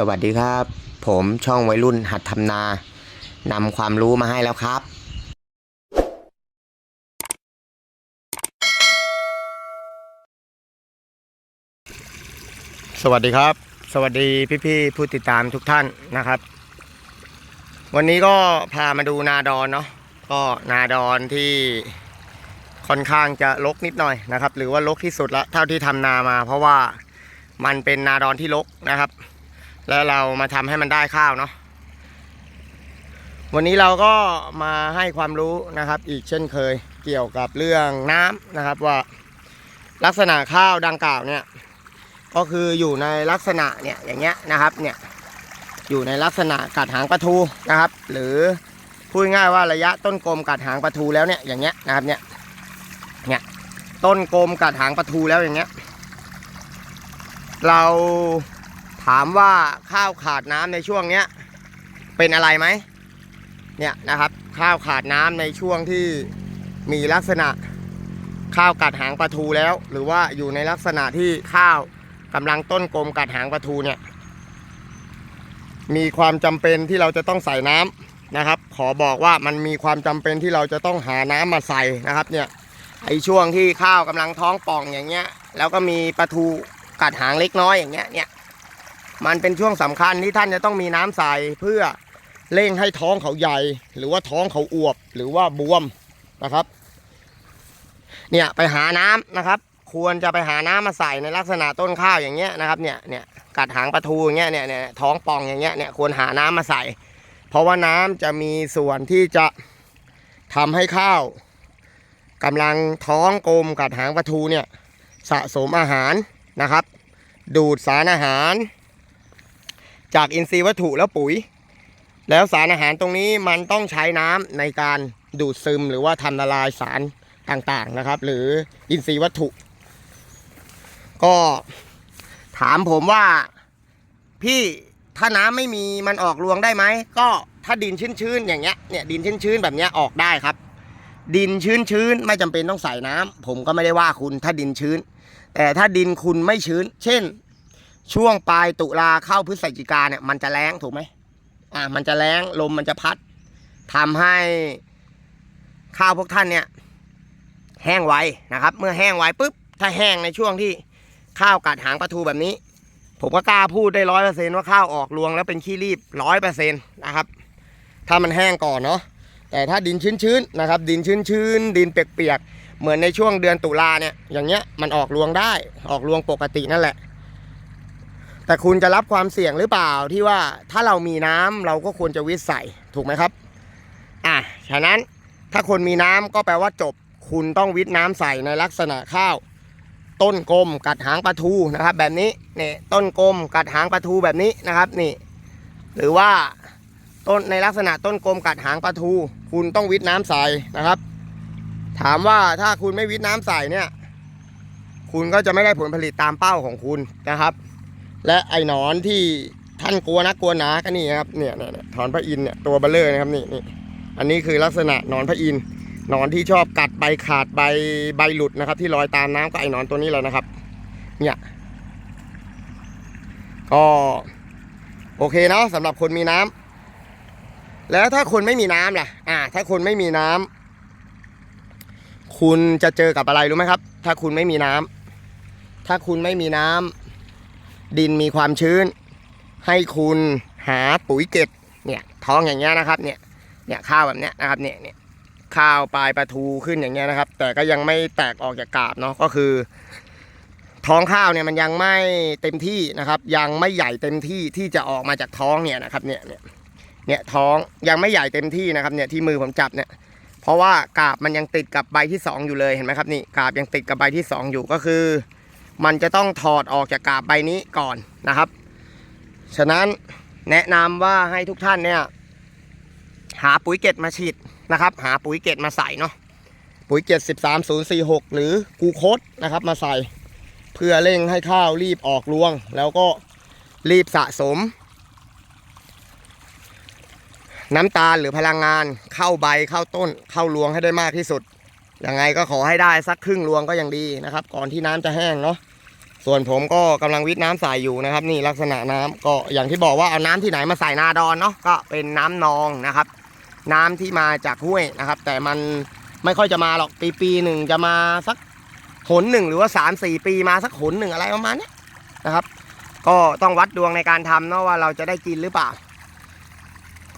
สวัสดีครับ ผมช่องวัยรุ่นหัดทำนานำความรู้มาให้แล้วครับ สวัสดีครับ สวัสดีพี่ๆผู้ติดตามทุกท่านนะครับ วันนี้ก็พามาดูนาดอนเนาะก็นาดอนที่ค่อนข้างจะลกนิดหน่อยนะครับ หรือว่าลกที่สุดละเท่าที่ทำนามา เพราะว่ามันเป็นนาดอนที่ลกนะครับ แล้วเรามาทำให้มันได้ข้าวเนาะวันนี้เราก็มาให้ความรู้นะครับ อีกเช่นเคยเกี่ยวกับเรื่องน้ำนะครับว่าลักษณะข้าวดังกล่าวเนี่ยก็คืออยู่ในลักษณะเนี่ยอย่างเงี้ยนะครับเนี่ยอยู่ในลักษณะกัดหางปลาทูนะครับ หรือพูดง่ายว่าระยะต้นกลมกัดหางปลาทูแล้วเนี่ยอย่างเงี้ยนะครับเนี่ยเนี่ยต้นกลมกัดหางปลาทูแล้วอย่างเงี้ย เรา ถามว่าข้าวขาดน้ำในช่วงเนี้ยเป็นอะไรไหมเนี่ยนะครับ ข้าวขาดน้ำในช่วงที่มีลักษณะข้าวกัดหางปลาทูแล้ว หรือว่าอยู่ในลักษณะที่ข้าวกำลังต้นกลมกัดหางปลาทูเนี่ยมีความจำเป็นที่เราจะต้องใส่น้ำนะครับ ขอบอกว่ามันมีความจำเป็นที่เราจะต้องหาน้ำมาใส่นะครับเนี่ยไอช่วงที่ข้าวกำลังท้องป่องอย่างเงี้ย แล้วก็มีปลาทูกัดหางเล็กน้อยอย่างเงี้ยเนี่ย มันเป็นช่วงสำคัญที่ท่านจะต้องมีน้ำใส่เพื่อเร่งให้ท้องเขาใหญ่ หรือว่าท้องเขาอวบหรือว่าบวมนะครับ เนี่ยไปหาน้ำนะครับ ควรจะไปหาน้ำมาใส่ในลักษณะต้นข้าวอย่างเงี้ยนะครับ เนี่ยเนี่ยกัดหางปลาทูอย่างเงี้ยเนี่ยเนี่ยท้องป่องอย่างเงี้ยเนี่ยควรหาน้ำมาใส่ เพราะว่าน้ำจะมีส่วนที่จะทำให้ข้าวกำลังท้องกลมกัดหางปลาทูเนี่ยสะสมอาหารนะครับ ดูดสารอาหาร จากอินทรีย์วัตถุแล้วปุ๋ย แล้วสารอาหารตรงนี้มันต้องใช้น้ำในการดูดซึมหรือว่าทำละลายสารต่างๆนะครับ หรืออินทรีย์วัตถุ ก็ถามผมว่าพี่ถ้าน้ำไม่มีมันออกรวงได้ไหมก็ถ้าดินชื้นๆอย่างเงี้ยเนี่ยดินชื้นๆแบบเนี้ยออกได้ครับ ดินชื้นๆไม่จำเป็นต้องใส่น้ำผมก็ไม่ได้ว่าคุณถ้าดินชื้น แต่ถ้าดินคุณไม่ชื้น เช่น ช่วงปลายตุลาเข้าพฤศจิกาเนี่ยมันจะแรงถูกไหมอ่า มันจะแรงลมมันจะพัดทำให้ข้าวพวกท่านเนี่ย แห้งไวนะครับ เมื่อแห้งไวปุ๊บถ้าแห้งในช่วงที่ข้าวกัดหางปลาทูแบบนี้ ผมก็กล้าพูดได้ร้อยเปอร์เซนว่าข้าวออกรวงแล้วเป็นขี้รีบร้อยเปอร์เซ็นนะครับ ถ้ามันแห้งก่อนเนาะแต่ถ้าดินชื้นๆนะครับ ดินชื้นๆดินเปียกๆเหมือนในช่วงเดือนตุลาเนี่ยอย่างเงี้ยมันออกรวงได้ออกรวงปกตินั่นแหละ แต่คุณจะรับความเสี่ยงหรือเปล่าที่ว่าถ้าเรามีน้ำเราก็ควรจะวิทย์ใส่ถูกไหมครับ อะฉะนั้นถ้าคนมีน้ำก็แปลว่าจบ คุณต้องวิทย์น้ำใส่ในลักษณะข้าว ต้นกลมกัดหางปลาทูนะครับ แบบนี้เนี่ยต้นกลมกัดหางปลาทูแบบนี้นะครับนี่ หรือว่าต้นในลักษณะต้นกลมกัดหางปลาทู คุณต้องวิทย์น้ำใส่นะครับ ถามว่าถ้าคุณไม่วิทย์น้ำใส่เนี่ย คุณก็จะไม่ได้ผลผลิตตามเป้าของคุณนะครับ และไอ้นอนที่ท่านกลัวนะกลัวหนาก็นี่ครับเนี่ยเนี่ยเนี่ยถอนพระอินเนี่ยตัวเบลเลอร์นะครับนี่นี่อันนี้คือลักษณะนอนพระอินนอนที่ชอบกัดใบขาดใบใบหลุดนะครับ ที่ลอยตามน้ำก็ไอ้นอนตัวนี้แหละนะครับ เนี่ยก็โอเคเนาะสำหรับคนมีน้ำแล้วถ้าคนไม่มีน้ำล่ะ อ่า ถ้าคนไม่มีน้ำคุณจะเจอกับอะไรรู้ไหมครับ ถ้าคุณไม่มีน้ำถ้าคุณไม่มีน้ำ ดินมีความชื้น ให้คุณหาปุ๋ยเก็บเนี่ยท้องอย่างเงี้ยนะครับเนี่ยเนี่ยข้าวแบบเนี้ยนะครับเนี่ยเนี่ยข้าวปลายปลาทูขึ้นอย่างเงี้ยนะครับ แต่ก็ยังไม่แตกออกจากกาบเนาะก็คือ ท้องข้าวเนี่ยมันยังไม่เต็มที่นะครับ ยังไม่ใหญ่เต็มที่ที่จะออกมาจากท้องเนี่ยนะครับเนี่ยเนี่ยเนี่ยท้องยังไม่ใหญ่เต็มที่นะครับเนี่ยที่มือผมจับเนี่ยเพราะว่ากาบมันยังติดกับใบที่สองอยู่เลยเห็นไหมครับนี่กาบยังติดกับใบที่สองอยู่ก็คือ มันจะต้องถอดออกจากกาบใบนี้ก่อนนะครับ ฉะนั้นแนะนำว่าให้ทุกท่านเนี่ยหาปุ๋ยเกตมาฉีดนะครับ หาปุ๋ยเกตมาใส่เนาะปุ๋ยเกต13046 หรือกูโคดนะครับมาใส่ เพื่อเร่งให้ข้าวรีบออกรวง แล้วก็รีบสะสม น้ำตาลหรือพลังงานเข้าใบเข้าต้นเข้ารวงให้ได้มากที่สุด ยังไงก็ขอให้ได้สักครึ่งรวงก็ยังดีนะครับ ก่อนที่น้ำจะแห้งเนาะส่วนผมก็กำลังวิทย์น้ำใส่อยู่นะครับ นี่ลักษณะน้ำก็อย่างที่บอกว่าเอาน้ำที่ไหนมาใส่นาดอนเนาะก็เป็นน้ำนองนะครับ น้ำที่มาจากห้วยนะครับ แต่มันไม่ค่อยจะมาหรอกปีปีหนึ่งจะมาสักหนหนึ่งหรือว่าสามสี่ปีมาสักหนหนึ่งอะไรประมาณนี้นะครับ ก็ต้องวัดดวงในการทำเนาะว่าเราจะได้กินหรือเปล่า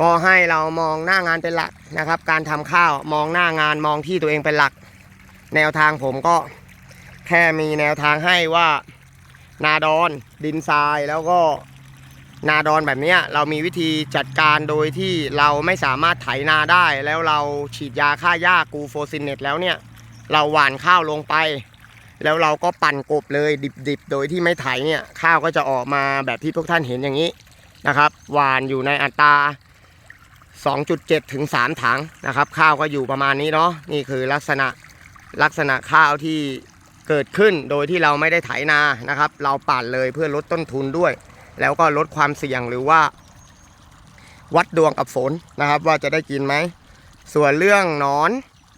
ก็ให้เรามองหน้างานเป็นหลักนะครับ การทำข้าวมองหน้างานมองที่ตัวเองเป็นหลัก แนวทางผมก็แค่มีแนวทางให้ว่านาดอนดินทรายแล้วก็นาดอนแบบนี้เรามีวิธีจัดการโดยที่เราไม่สามารถไถนาได้ แล้วเราฉีดยาฆ่าหญ้ากูโฟซินเนตแล้วเนี่ย เราหว่านข้าวลงไป แล้วเราก็ปั่นกบเลยดิบๆ โดยที่ไม่ไถเนี่ย ข้าวก็จะออกมาแบบที่ทุกท่านเห็นอย่างนี้นะครับ หว่านอยู่ในอัตรา 2.7 ถึง 3 ถังนะครับ ข้าวก็อยู่ประมาณนี้เนาะนี่คือลักษณะลักษณะข้าวที่เกิดขึ้นโดยที่เราไม่ได้ไถนานะครับ เราปั่นเลยเพื่อลดต้นทุนด้วย แล้วก็ลดความเสี่ยงหรือว่า วัดดวงกับฝนนะครับ ว่าจะได้กินไหม ส่วนเรื่องนอน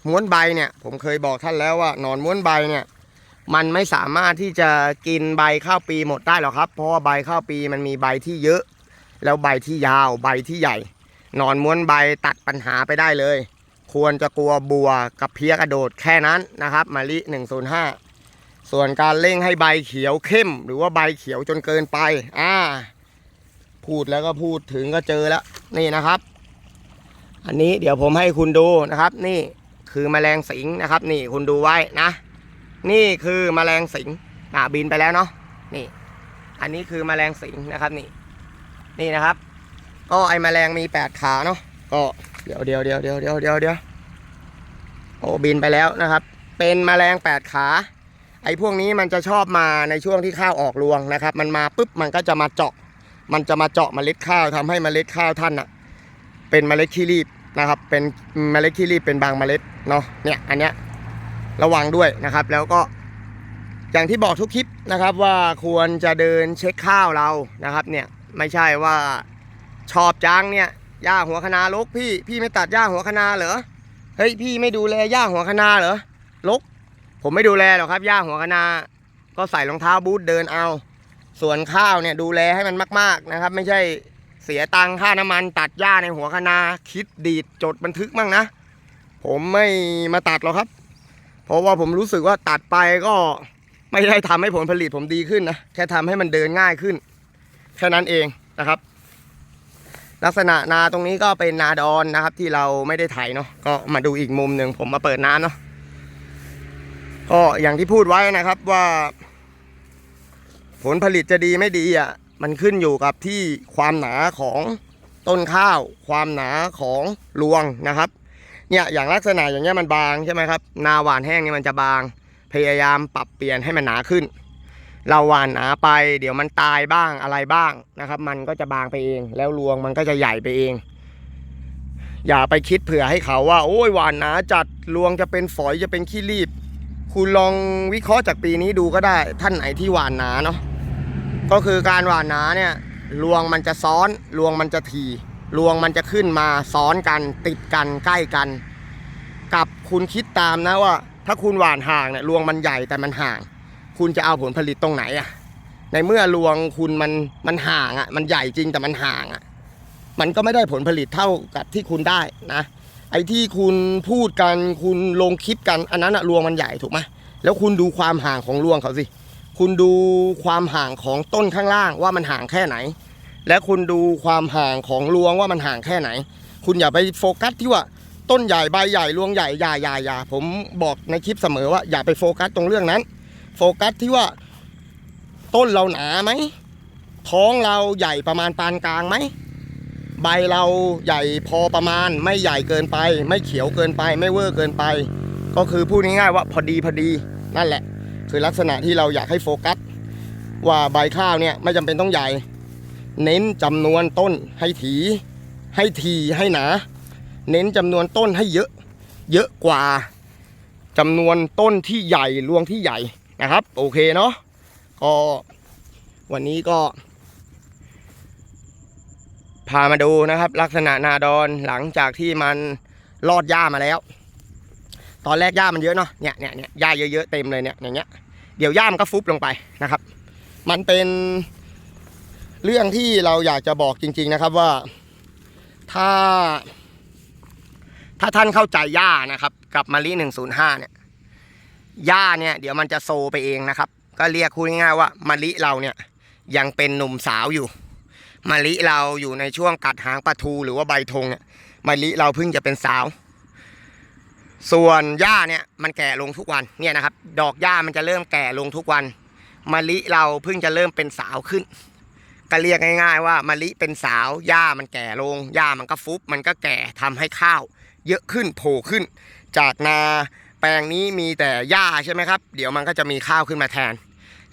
ม้วนใบเนี่ยผมเคยบอกท่านแล้วว่านอนม้วนใบเนี่ยมันไม่สามารถที่จะกินใบข้าวปีหมดได้หรอกครับ เพราะว่าใบข้าวปีมันมีใบที่เยอะ แล้วใบที่ยาวใบที่ใหญ่ นอนม้วนใบตัดปัญหาไปได้เลย ควรจะกลัวบัวกับเพี้ยกระโดดแค่นั้นนะครับมะลิ105 ส่วนการเร่งให้ใบเขียวเข้ม หรือว่าใบเขียวจนเกินไปอ่าพูดแล้วก็พูดถึงก็เจอแล้วนี่นะครับ อันนี้เดี๋ยวผมให้คุณดูนะครับ นี่คือแมลงสิงนะครับ นี่คุณดูไว้นะ นี่คือแมลงสิงอ่าบินไปแล้วเนาะนี่ อันนี้คือแมลงสิงนะครับนี่ นี่นะครับ ก็ไอแมลงมีแปดขาเนาะก็เดี๋ยวเดี๋ยวเดี๋ยวเดี๋ยวเดี๋ยวเดี๋ยวเดี๋ยวโอ้บินไปแล้วนะครับ เป็นแมลงแปดขา ไอพวกนี้มันจะชอบมาในช่วงที่ข้าวออกรวงนะครับ มันมาปุ๊บมันก็จะมาเจาะ มันจะมาเจาะเมล็ดข้าวทำให้เมล็ดข้าวท่านอะเป็นเมล็ดขี้รีบนะครับ เป็นเมล็ดขี้รีบเป็นบางเมล็ดเนาะเนี่ยอันเนี้ยระวังด้วยนะครับ แล้วก็อย่างที่บอกทุกคลิปนะครับว่าควรจะเดินเช็คข้าวเรานะครับ เนี่ยไม่ใช่ว่า ชอบจังเนี่ยหญ้าหัวคะนาลกพี่พี่ไม่ตัดหญ้าหัวคะนาเหรอเฮ้ยพี่ไม่ดูแลหญ้าหัวคะนาเหรอลก ผมไม่ดูแลหรอกครับหญ้าหัวคะนา ก็ใส่รองเท้าบูทเดินเอา ส่วนข้าวเนี่ยดูแลให้มันมาก ๆนะครับ ไม่ใช่เสียตังค่าน้ำมันตัดหญ้าในหัวคะนา คิดดีดจดบันทึกมั่งนะ ผมไม่มาตัดหรอกครับ เพราะว่าผมรู้สึกว่าตัดไปก็ไม่ได้ทำให้ผลผลิตผมดีขึ้นนะแค่ทำให้มันเดินง่ายขึ้นแค่นั้นเองนะครับ ลักษณะนาตรงนี้ก็เป็นนาดอนนะครับ ที่เราไม่ได้ไถเนาะก็มาดูอีกมุมหนึ่งผมมาเปิดน้ำเนาะก็อย่างที่พูดไว้นะครับว่า ผลผลิตจะดีไม่ดีอะมันขึ้นอยู่กับที่ความหนาของต้นข้าว ความหนาของรวงนะครับเนี่ยอย่างลักษณะอย่างเงี้ยมันบางใช่ไหมครับนาหวานแห้งเนี่ยมันจะบาง พยายามปรับเปลี่ยนให้มันหนาขึ้น เราหวานหนาไป เดี๋ยวมันตายบ้างอะไรบ้างนะครับ มันก็จะบางไปเอง แล้วรวงมันก็จะใหญ่ไปเอง อย่าไปคิดเผื่อให้เขาว่า โอ้ยหวานหนาจัดรวงจะเป็นฝอยจะเป็นขี้รีบ คุณลองวิเคราะห์จากปีนี้ดูก็ได้ ท่านไหนที่หวานหนาเนาะก็คือการหวานหนาเนี่ยรวงมันจะซ้อนรวงมันจะทีรวงมันจะขึ้นมาซ้อนกันติดกันใกล้กัน กับคุณคิดตามนะว่า ถ้าคุณหวานห่างเนี่ยรวงมันใหญ่แต่มันห่าง คุณจะเอาผลผลิตตรงไหนอะในเมื่อรวงคุณมันมันห่างอะมันใหญ่จริงแต่มันห่างอะมันก็ไม่ได้ผลผลิตเท่ากับที่คุณได้นะไอ้ที่คุณพูดกันคุณลงคลิปกันอันนั้นอะรวงมันใหญ่ถูกไหมแล้วคุณดูความห่างของรวงเขาสิ คุณดูความห่างของต้นข้างล่างว่ามันห่างแค่ไหน และคุณดูความห่างของรวงว่ามันห่างแค่ไหน คุณอย่าไปโฟกัสที่ว่าต้นใหญ่ใบใหญ่รวงใหญ่อย่าอย่าอย่าผมบอกในคลิปเสมอว่าอย่าไปโฟกัสตรงเรื่องนั้น โฟกัสที่ว่า ต้นเราหนาไหม ท้องเราใหญ่ประมาณปานกลางไหม ใบเราใหญ่พอประมาณ ไม่ใหญ่เกินไป ไม่เขียวเกินไป ไม่เวอร์เกินไป ก็คือพูดง่ายๆว่าพอดีพอดีนั่นแหละ คือลักษณะที่เราอยากให้โฟกัส ว่าใบข้าวเนี่ยไม่จำเป็นต้องใหญ่ เน้นจำนวนต้นให้ถีให้ทีให้หนา เน้นจำนวนต้นให้เยอะ เยอะกว่าจำนวนต้นที่ใหญ่รวงที่ใหญ่ นะครับ โอเคเนาะก็วันนี้ก็ พามาดูนะครับ ลักษณะนาดอนหลังจากที่มันลอดหญ้ามาแล้ว ตอนแรกหญ้ามันเยอะเนาะเนี่ยเนี่ยเนี่ยหญ้าเยอะๆเต็มเลยเนี่ยอย่างเงี้ยเดี๋ยวหญ้ามันก็ฟุบลงไปนะครับ มันเป็นเรื่องที่เราอยากจะบอกจริง ๆนะครับว่าถ้า ถ้าท่านเข้าใจย่านะครับ กับมะลิหนึ่งศูนย์ หญ้าเนี่ยเดี๋ยวมันจะโซไปเองนะครับ ก็เรียกพูดง่ายๆว่ามะลิเราเนี่ยยังเป็นหนุ่มสาวอยู่มะลิเราอยู่ในช่วงกัดหางปลาทูหรือว่าใบธงเนี่ยมะลิเราเพิ่งจะเป็นสาว ส่วนหญ้าเนี่ยมันแก่ลงทุกวันเนี่ยนะครับ ดอกหญ้ามันจะเริ่มแก่ลงทุกวันมะลิเราเพิ่งจะเริ่มเป็นสาวขึ้น ก็เรียกง่าย ๆ ว่ามะลิเป็นสาวหญ้ามันแก่ลงหญ้ามันก็ฟุบมันก็แก่ทำให้ข้าว เยอะขึ้นโผล่ขึ้น จากนา แปลงนี้มีแต่หญ้าใช่ไหมครับ เดี๋ยวมันก็จะมีข้าวขึ้นมาแทน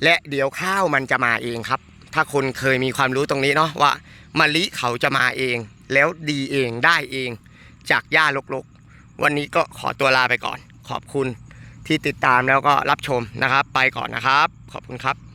และเดี๋ยวข้าวมันจะมาเองครับ ถ้าคนเคยมีความรู้ตรงนี้เนาะว่ามะลิเขาจะมาเอง แล้วดีเองได้เอง จากหญ้ารกๆ วันนี้ก็ขอตัวลาไปก่อน ขอบคุณที่ติดตามแล้วก็รับชมนะครับ ไปก่อนนะครับ ขอบคุณครับ